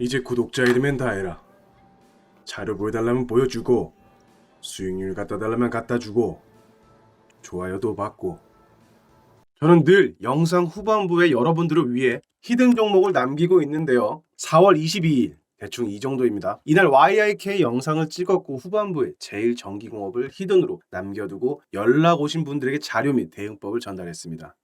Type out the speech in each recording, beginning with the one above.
이제 구독자 이름엔 다 해라. 자료 보여달라면 보여주고 수익률 갖다 달라면 갖다 주고 좋아요도 받고 저는 늘 영상 후반부에 여러분들을 위해 히든 종목을 남기고 있는데요. 4월 22일 대충 이 정도입니다. 이날 YIK 영상을 찍었고 후반부에 제일 전기공업을 히든으로 남겨두고 연락 오신 분들에게 자료 및 대응법을 전달했습니다.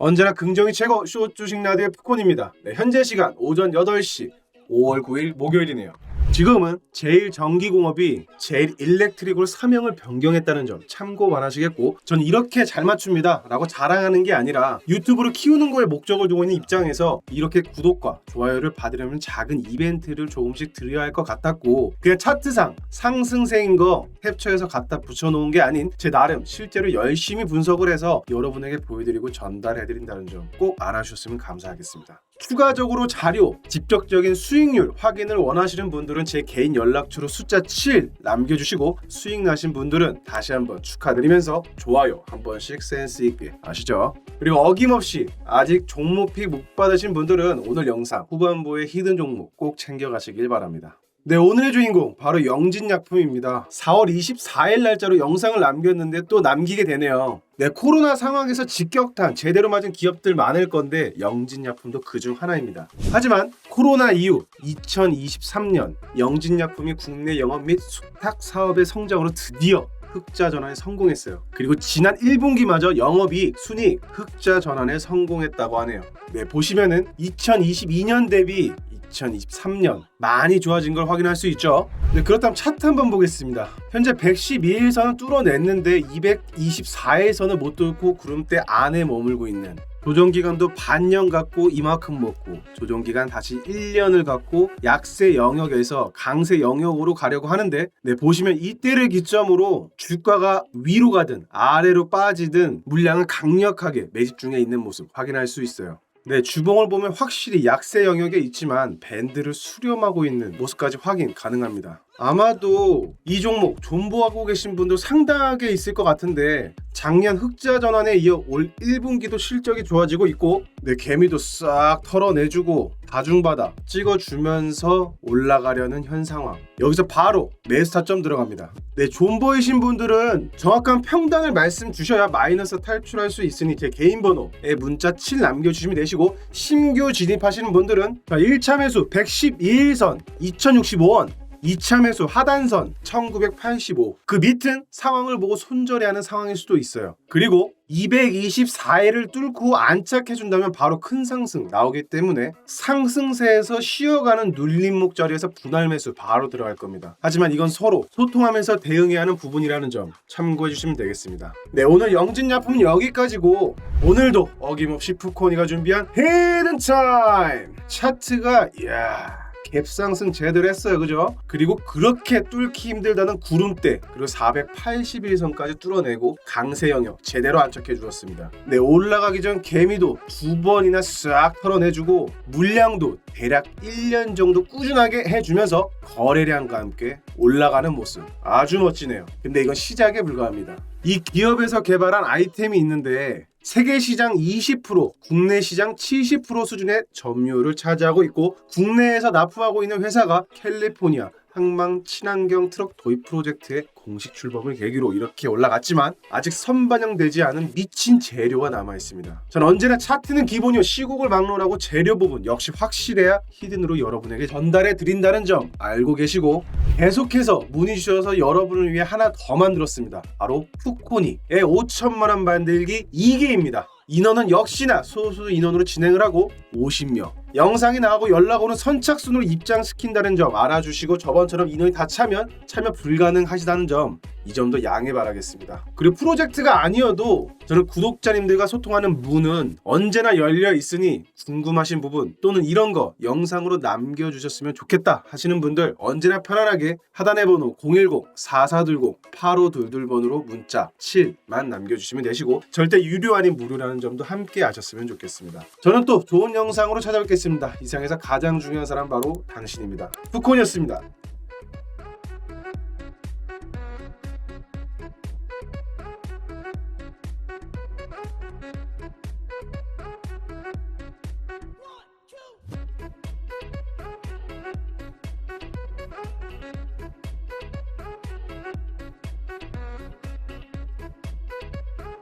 언제나 긍정이 최고 쇼 주식 라디오 푸콘입니다. 네, 현재 시간 오전 8시 5월 9일 목요일이네요. 지금은 제일 전기공업이 제일 일렉트릭으로 사명을 변경했다는 점 참고만 하시겠고 전 이렇게 잘 맞춥니다 라고 자랑하는 게 아니라 유튜브를 키우는 거에 목적을 두고 있는 입장에서 이렇게 구독과 좋아요를 받으려면 작은 이벤트를 조금씩 드려야 할 것 같았고 그냥 차트상 상승세인 거 캡처해서 갖다 붙여놓은 게 아닌 제 나름 실제로 열심히 분석을 해서 여러분에게 보여드리고 전달해드린다는 점 꼭 알아주셨으면 감사하겠습니다. 추가적으로 자료, 직접적인 수익률 확인을 원하시는 분들은 제 개인 연락처로 숫자 7 남겨주시고 수익 나신 분들은 다시 한번 축하드리면서 좋아요 한 번씩 센스 있게 아시죠? 그리고 어김없이 아직 종목픽 못 받으신 분들은 오늘 영상 후반부에 히든 종목 꼭 챙겨가시길 바랍니다. 네, 오늘의 주인공 바로 영진약품입니다. 4월 24일 날짜로 영상을 남겼는데 또 남기게 되네요. 네, 코로나 상황에서 직격탄 제대로 맞은 기업들 많을 건데 영진약품도 그중 하나입니다. 하지만 코로나 이후 2023년 영진약품이 국내 영업 및 숙탁 사업의 성장으로 드디어 흑자 전환에 성공했어요. 그리고 지난 1분기마저 영업이익, 순이익, 흑자 전환에 성공했다고 하네요. 네, 보시면은 2022년 대비 2023년 많이 좋아진 걸 확인할 수 있죠. 네, 그렇다면 차트 한번 보겠습니다. 현재 112일선은 뚫어냈는데 224일선을 못 뚫고 구름대 안에 머물고 있는 조정 기간도 반년 갖고 이만큼 먹고 조정 기간 다시 1년을 갖고 약세 영역에서 강세 영역으로 가려고 하는데 네 보시면 이때를 기점으로 주가가 위로 가든 아래로 빠지든 물량은 강력하게 매집 중에 있는 모습 확인할 수 있어요. 네, 주봉을 보면 확실히 약세 영역에 있지만 밴드를 수렴하고 있는 모습까지 확인 가능합니다. 아마도 이 종목 존버하고 계신 분도 상당하게 있을 것 같은데 작년 흑자 전환에 이어 올 1분기도 실적이 좋아지고 있고 네, 개미도 싹 털어내주고 다중바닥 찍어주면서 올라가려는 현 상황. 여기서 바로 매수 타점 들어갑니다. 네 존버이신 분들은 정확한 평단을 말씀 주셔야 마이너스 탈출할 수 있으니 제 개인 번호에 문자 7 남겨주시면 되시고 신규 진입하시는 분들은 자, 1차 매수 112일선 2065원 2차 매수 하단선 1985. 그 밑은 상황을 보고 손절해하는 상황일 수도 있어요. 그리고 224일을 뚫고 안착해준다면 바로 큰 상승 나오기 때문에 상승세에서 쉬어가는 눌림목 자리에서 분할 매수 바로 들어갈 겁니다. 하지만 이건 서로 소통하면서 대응해야 하는 부분이라는 점 참고해 주시면 되겠습니다. 네 오늘 영진약품은 여기까지고 오늘도 어김없이 푸코니가 준비한 히든 타임 차트가 이야 갭상승 제대로 했어요. 그죠? 그리고 그렇게 뚫기 힘들다는 구름대 그리고 481선까지 뚫어내고 강세 영역 제대로 안착해 주었습니다. 네 올라가기 전 개미도 두 번이나 싹 털어내주고 물량도 대략 1년 정도 꾸준하게 해주면서 거래량과 함께 올라가는 모습. 아주 멋지네요. 근데 이건 시작에 불과합니다 이 기업에서 개발한 아이템이 있는데 세계 시장 20%, 국내 시장 70% 수준의 점유율을 차지하고 있고 국내에서 납품하고 있는 회사가 캘리포니아 항망 친환경 트럭 도입 프로젝트의 공식 출범을 계기로 이렇게 올라갔지만 아직 선반영되지 않은 미친 재료가 남아 있습니다. 전 언제나 차트는 기본이요 시국을 막론하고 재료 부분 역시 확실해야 히든으로 여러분에게 전달해 드린다는 점 알고 계시고 계속해서 문의 주셔서 여러분을 위해 하나 더 만들었습니다. 바로 푸코니의 5천만 원 만들기 2기입니다. 인원은 역시나 소수 인원으로 진행을 하고 50명. 영상이 나가고 연락 오는 선착순으로 입장 시킨다는 점 알아주시고 저번처럼 인원이 다 차면 참여 불가능하시다는 점 이 점도 양해 바라겠습니다. 그리고 프로젝트가 아니어도 저는 구독자님들과 소통하는 문은 언제나 열려 있으니 궁금하신 부분 또는 이런 거 영상으로 남겨주셨으면 좋겠다 하시는 분들 언제나 편안하게 하단의 번호 010-4420-8522번으로 문자 7만 남겨주시면 되시고 절대 유료 아닌 무료라는 점도 함께 아셨으면 좋겠습니다. 저는 또 좋은 영상으로 찾아뵙겠습니다. 이상에서 가장 중요한 사람 바로 당신입니다. 푸콘이었습니다.